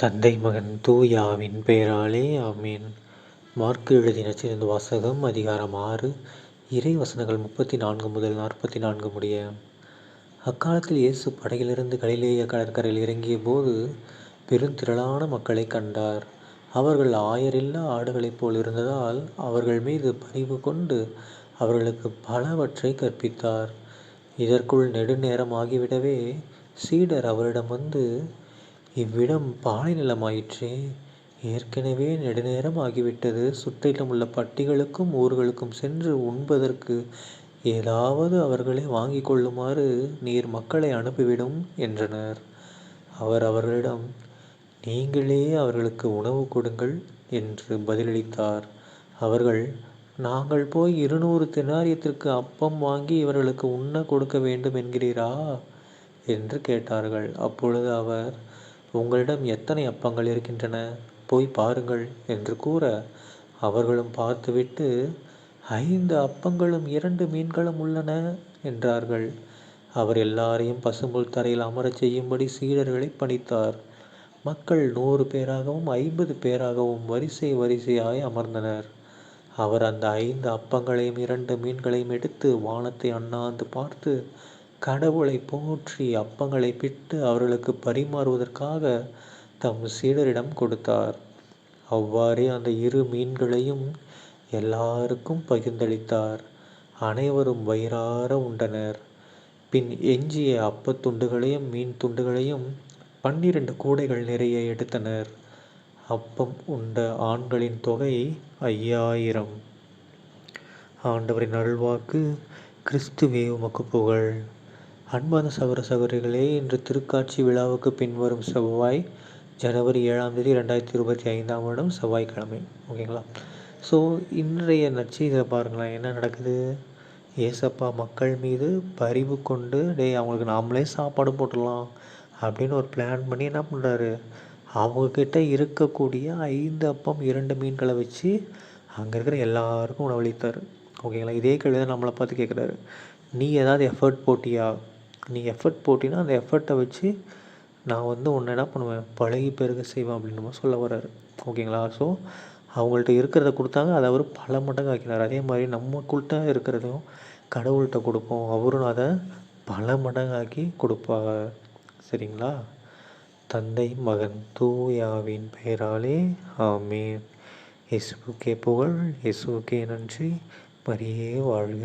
தந்தை மகன் தூயாவின் பெயராலே ஆமீன். மார்க்கு எழுதின சிறந்த வாசகம் அதிகாரம் ஆறு இறை வசனங்கள் முப்பத்தி நான்கு முதல் நாற்பத்தி நான்கு முடிய. அக்காலத்தில் இயேசு படகிலிருந்து கலிலேய கடற்கரையில் இறங்கிய போது பெருந்திரளான மக்களை கண்டார். அவர்கள் ஆயரில்லா ஆடுகளைப் போல் இருந்ததால் அவர்கள் மீது பணிவு கொண்டு அவர்களுக்கு பலவற்றை கற்பித்தார். இதற்குள் நெடுநேரம் ஆகிவிடவே சீடர் அவரிடம் வந்து இவ்விடம் பாலை நிலமாயிற்றே. ஏற்கனவே நெடுநேரம் ஆகிவிட்டது சுற்றிலும் உள்ள பட்டிகளுக்கும் ஊர்களுக்கும் சென்று உண்பதற்கு ஏதாவது அவர்களை வாங்கிக் கொள்ளுமாறு நீர் மக்களை அனுப்பிவிடும் என்றனர். அவர் அவர்களிடம் நீங்களே அவர்களுக்கு உணவு கொடுங்கள் என்று பதிலளித்தார். அவர்கள் நாங்கள் போய் இருநூறு தெனாரியத்திற்கு அப்பம் வாங்கி இவர்களுக்கு உண்ண கொடுக்க வேண்டும் என்கிறீரா? என்று கேட்டார்கள். அப்பொழுது அவர் உங்களிடம் எத்தனை அப்பங்கள் இருக்கின்றன? போய் பாருங்கள் என்று கூற அவர்களும் பார்த்துவிட்டு ஐந்து அப்பங்களும் இரண்டு மீன்களும் உள்ளன என்றார்கள். அவர் எல்லாரையும் பசும்புல் தரையில் அமரச் செய்யும்படி சீடர்களை பணித்தார். மக்கள் நூறு பேராகவும் ஐம்பது பேராகவும் வரிசை வரிசையாய் அமர்ந்தனர். அவர் அந்த ஐந்து அப்பங்களையும் இரண்டு மீன்களையும் எடுத்து வானத்தை அண்ணாந்து பார்த்து கடவுளை போற்றி அப்பங்களை பிட்டு அவர்களுக்கு பரிமாறுவதற்காக தம் சீடரிடம் கொடுத்தார். அவ்வாறே அந்த இரு மீன்களையும் எல்லாருக்கும் பகிர்ந்தளித்தார். அனைவரும் வயிறார உண்டனர். பின் எஞ்சிய அப்பத்துண்டுகளையும் மீன் துண்டுகளையும் பன்னிரண்டு கூடைகள் நிறைய எடுத்தனர். அப்பம் உண்ட ஆண்களின் தொகை ஐயாயிரம். ஆண்டவரின் அருள்வாக்கு கிறிஸ்துவே உமக்கு புகழ். அன்பான சகோதர சகோதரிகளே இன்று திருக்காட்சி விழாவுக்கு பின்வரும் செவ்வாய் ஜனவரி ஏழாம் தேதி ரெண்டாயிரத்தி இருபத்தி ஐந்தாம் வருடம் செவ்வாய்க்கிழமை. ஓகேங்களா? ஸோ இன்றைய நற்செய்தியில் பாருங்களேன் என்ன நடக்குது? ஏசப்பா மக்கள் மீது பரிவு கொண்டு டே அவங்களுக்கு நாமளே சாப்பாடு போட்டுடலாம் அப்படின்னு ஒரு பிளான் பண்ணி என்ன பண்ணுறாரு அவங்கக்கிட்ட இருக்கக்கூடிய ஐந்து அப்பம் இரண்டு மீன்களை வச்சு அங்கே இருக்கிற எல்லாருக்கும் உணவளித்தார். ஓகேங்களா? இதே கேள்வி தான் நம்மளை பார்த்து கேட்குறாரு நீ ஏதாவது எஃபர்ட் போட்டியா? நீ எஃபர்ட் போட்டினா அந்த எஃபர்ட்டை வச்சு நான் வந்து ஒன்று என்ன பண்ணுவேன்? பழகி பெருக செய்வேன் அப்படின்னு சொல்ல வர்றாரு. ஓகேங்களா ஸோ அவங்கள்ட்ட இருக்கிறத கொடுத்தாங்க. அதை அவர் பல மடங்கு ஆக்கினார் அதே மாதிரி நம்மக்குள்கிட்ட இருக்கிறதையும் கடவுள்கிட்ட கொடுப்போம். அவரும் அதை பல மடங்காக்கி கொடுப்பார் சரிங்களா? தந்தை மகன் தூயாவின் பெயராலே ஆமீன். இயேசுக்கே புகழ். இயேசுக்கே நன்றி. மரியே வாழ்க.